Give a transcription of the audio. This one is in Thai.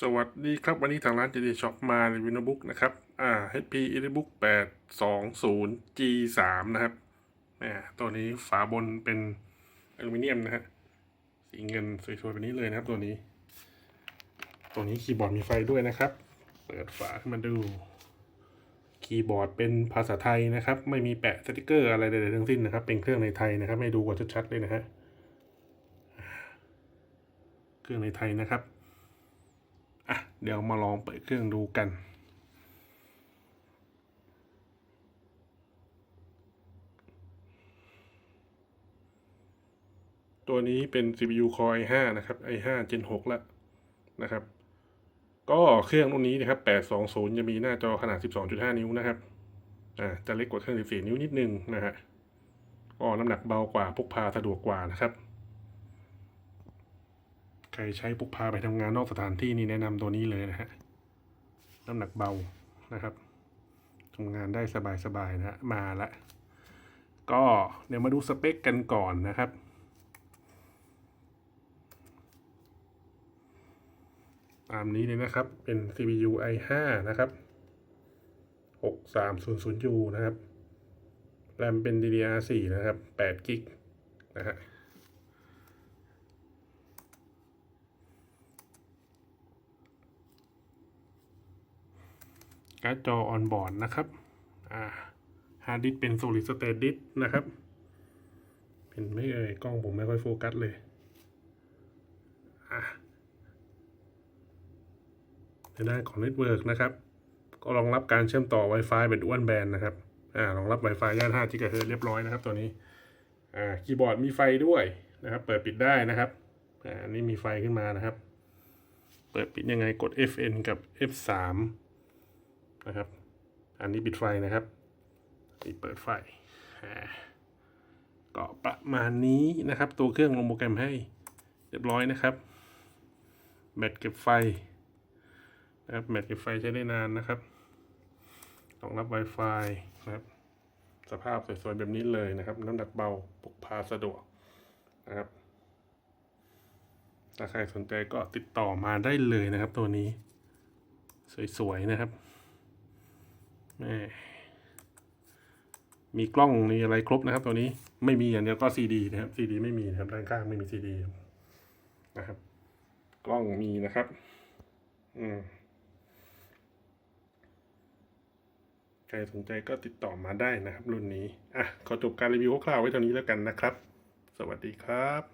สวัสดีครับ วันนี้ทางร้าน JD Shop มารีวิวโน้ตบุ๊กนะครับ อ่า HP EliteBook 820 G3 นะครับแหมตัวนี้ฝาบนเป็นอลูมิเนียมนะฮะสีเงินสวยๆแบบนี้เลยนะครับตัวนี้ ตัวนี้คีย์บอร์ดมีไฟด้วยนะครับ เปิดฝาขึ้นมาดู คีย์บอร์ดเป็นภาษาไทยนะครับ ไม่มีแปะสติกเกอร์อะไรใดๆทั้งสิ้นนะครับ เป็นเครื่องในไทยนะครับ ให้ดูกันชัดๆเลยนะฮะเครื่องในไทยนะครับ เดี๋ยวมาลองเปิดเครื่องดูกัน ตัวนี้เป็น CPU Core i5 นะครับ i5 Gen 6แล้วนะครับ ก็เครื่องรุ่นนี้นะครับ 820 จะมีหน้าจอขนาด 12.5 นิ้วนะครับ อ่า จะเล็กกว่าเครื่อง 14 นิ้วนิดนึงนะฮะก็น้ำหนักเบากว่าพกพาสะดวกกว่านะครับ ใครใช้พกพาไปทำงานนอกสถานที่นี่แนะนำตัวนี้เลยนะฮะน้ำหนักเบานะครับทำงานได้สบายๆนะฮะมาละก็เดี๋ยวมาดูสเปคกันก่อนนะครับ ตามนี้เลยนะครับเป็น CPU i5 นะครับ 6300U นะครับ แรมเป็น DDR4 นะครับ8กิกนะฮะ การ์ดจอออนบอร์ดนะครับอ่าฮาร์ดดิสเป็น solid state disk นะครับ เป็นไม่เอ่ยกล้องผมไม่ค่อยโฟกัสเลยอ่าในด้านของเน็ตเวิร์กนะครับ ก็รองรับการเชื่อมต่อ Wi-Fi เป็นอ้วนแบนนะครับอ่ารองรับ Wi-Fi ย่าน5 GHz เรียบร้อยนะครับ ตัวนี้อ่าคีย์บอร์ดมีไฟด้วยนะครับ เปิดปิดได้นะครับอ่านี่มีไฟขึ้นมานะครับ เปิดปิดยังไงกด Fn กับ F3 นะครับ อันนี้ปิดไฟนะครับนี่เปิดไฟก็ประมาณนี้นะครับ ตัวเครื่องลงโปรแกรมให้เรียบร้อยนะครับแบตเก็บไฟนะครับแบตเก็บไฟใช้ได้นานนะครับรองรับ Wi-Fi นะครับ สภาพสวยๆแบบนี้เลยนะครับ น้ำหนักเบาพกพาสะดวกนะครับ ถ้าใครสนใจก็ติดต่อมาได้เลยนะครับตัวนี้ สวยๆนะครับ มีกล้องมีอะไรครบนะครับ ตัวนี้ไม่มีอย่างเดียวก็ซีดีนะครับซีดีไม่มีนะครับด้านข้างไม่มีซีดีนะครับ กล้องมีนะครับ อืมใครสนใจก็ติดต่อมาได้นะครับ รุ่นนี้อะขอจบการรีวิวคร่าวๆไว้เท่านี้แล้วกันนะครับ สวัสดีครับ